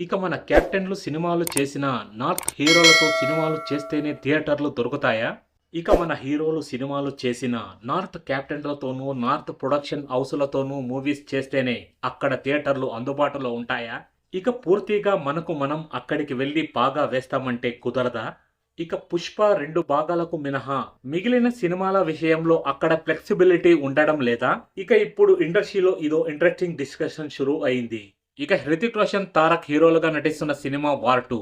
ఇక మన కెప్టెన్లు సినిమాలు చేసిన నార్త్ హీరోలతో సినిమాలు చేస్తేనే థియేటర్లు దొరుకుతాయా? ఇక మన హీరోలు సినిమాలు చేసిన నార్త్ కెప్టెన్లతోనూ నార్త్ ప్రొడక్షన్ హౌసులతోనూ మూవీస్ చేస్తేనే అక్కడ థియేటర్లు అందుబాటులో ఉంటాయా? ఇక పూర్తిగా మనకు మనం అక్కడికి వెళ్ళి బాగా వేస్తామంటే కుదరదా? ఇక పుష్ప రెండు భాగాలకు మినహా మిగిలిన సినిమాల విషయంలో అక్కడ ఫ్లెక్సిబిలిటీ ఉండడం లేదా? ఇక ఇప్పుడు ఇండస్ట్రీలో ఇదో ఇంట్రెస్టింగ్ డిస్కషన్ షురూ అయింది. ఇక హృతిక్ రోషన్ తారక్ హీరోలుగా నటిస్తున్న సినిమా వార్ టూ.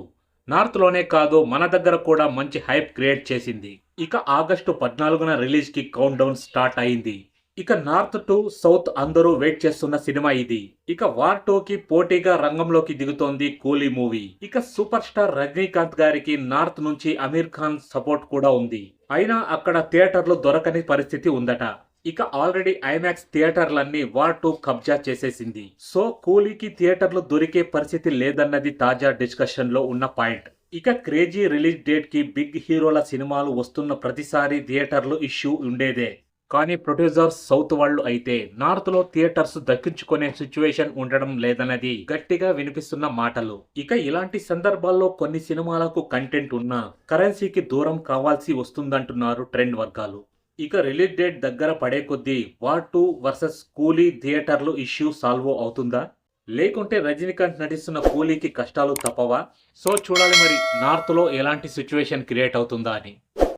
నార్త్లోనే కాదు మన దగ్గర కూడా మంచి హైప్ క్రియేట్ చేసింది. ఇక ఆగస్టు పద్నాలుగున రిలీజ్కి కౌంట్ డౌన్ స్టార్ట్ అయింది. ఇక నార్త్ టు సౌత్ అందరూ వెయిట్ చేస్తున్న సినిమా ఇది. ఇక వార్ టూకి పోటీగా రంగంలోకి దిగుతోంది కూలీ మూవీ. ఇక సూపర్ స్టార్ రజనీకాంత్ గారికి నార్త్ నుంచి అమీర్ ఖాన్ సపోర్ట్ కూడా ఉంది. అయినా అక్కడ థియేటర్లు దొరకని పరిస్థితి ఉందట. ఇక ఆల్రెడీ ఐమాక్స్ థియేటర్లన్నీ వార్ టూ కబ్జా చేసేసింది. సో కూలీకి థియేటర్లు దొరికే పరిస్థితి లేదన్నది తాజా డిస్కషన్లో ఉన్న పాయింట్. ఇక క్రేజీ రిలీజ్ డేట్కి బిగ్ హీరోల సినిమాలు వస్తున్న ప్రతిసారి థియేటర్లు ఇష్యూ ఉండేదే. కానీ ప్రొడ్యూసర్స్ సౌత్ వాళ్ళు అయితే నార్త్లో థియేటర్స్ దక్కించుకునే సిచ్యువేషన్ ఉండడం లేదన్నది గట్టిగా వినిపిస్తున్న మాటలు. ఇక ఇలాంటి సందర్భాల్లో కొన్ని సినిమాలకు కంటెంట్ ఉన్నా కరెన్సీకి దూరం కావాల్సి వస్తుందంటున్నారు ట్రెండ్ వర్గాలు. ఇక రిలీజ్ డేట్ దగ్గర పడే కొద్దీ వార్ టూ వర్సెస్ కూలీ థియేటర్లు ఇష్యూ సాల్వ్ అవుతుందా? లేకుంటే రజనీకాంత్ నటిస్తున్న కూలీకి కష్టాలు తప్పవా? సో చూడాలి మరి నార్త్లో ఎలాంటి సిచ్యువేషన్ క్రియేట్ అవుతుందా అని.